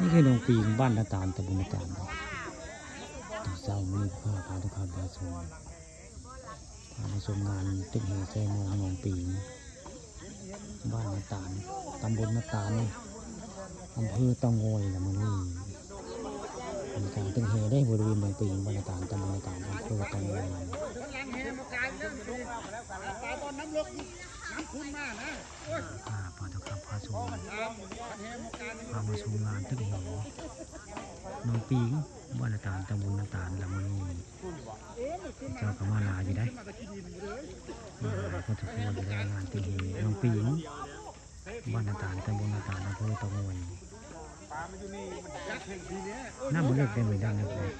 นี่คือโรงปีงบ้านนาตาลตะบุญนาตาลตีเศร้ามีผ้าพาทุกข้ามพาชมพามาชมงานตึกแห่แซ่มองโรงปีงบ้านนาตาลตำบลนาตาลอำเภอตางอยละมันนี่มีการตึกแห่ได้บริเวณโรงปีงบ้านนาตาลตำบลนาตาลอำเภอตางอยอ่าพาทุกครับพาชม พามาชมงานตึกแห่น้องปิงบ้านนาตาลตำบลนาตาลละมันนี่เจ้าก็มาลาอยู่ได้มาหลายคนทุกคนอยู่ได้งานตึกแห่น้องปิงบ้านนาตาลตำบลนาตาลอำเภอเตางอยน้ำมันเลิกได้เหมือนกันนะครับ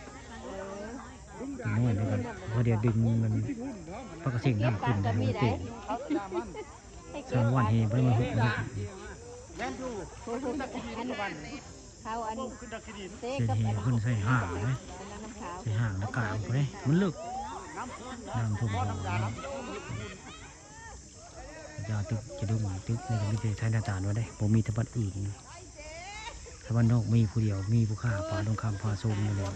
อีกน้อยนะครับเพอเดี๋ยวดึงมันปกติน้ำขึ้นได้มันเต็มสองวันเฮไปมาหุบหุบ เขาอันเต้เส้นกับเฮอันขึ้นใส่ห่างเลยใส่ห่างแล้วกลางไปมันลึกน้ำท่วมหัวจะตึกจะดุมตึกในก็มีแต่ไทยนาตาลไว้ได้ผมมีแตะบันอื่นถ้าบ้านอกมีผู้เดียวมีผู้ฆ่าป่าตรงคำพาชมนี่แหละ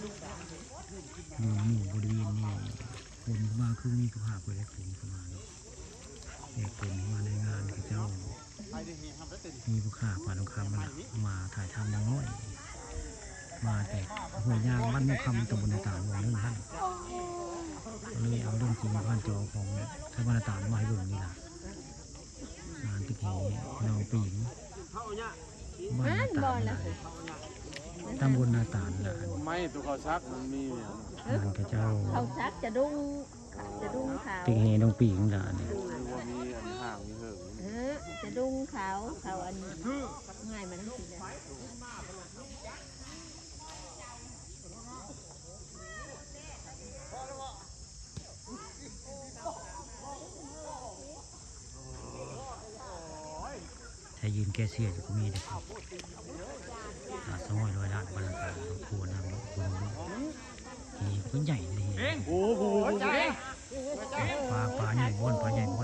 อยู่หมู่บริเวณนี้คนมาคือมีผู้ฆ่าไปได้วผมาณนี้เด็กผมมาในงานกับเจ้า มีผู้ข่าป่าตรงคำมันน่ะมาถ่ายทำนางน้อย มาแต่หัวยางบ้านมุคำตำบลนาตาลวงเรื่องท่านก็เลยเอาเรื่องจริงผ่านจอของท่านบรรณาตาลมาให้เบิ่งนี่ล่ะงานตึกเหนองปีงบ้านนาตาลล่ะตำบลนาตาลล่ะไม่ตัวเขาชักมันมีเนี่ยงานพระเจ้าเขาชักจะดุ้งจะดุ้งขาวตึกเหนองปีงล่ะเนี่ย ดุงเขาเขาอันง่ายมันสิถ้ายืนแกเสียจะก็มีเด็กอาสมอยร้อยล้าดบาลังการครัวน้ำลูกครัวนี่ก็ใหญ่เลยโอ้โหใหญ่ปลาปลาใหญ่บ้นปลาใหญ่บ้น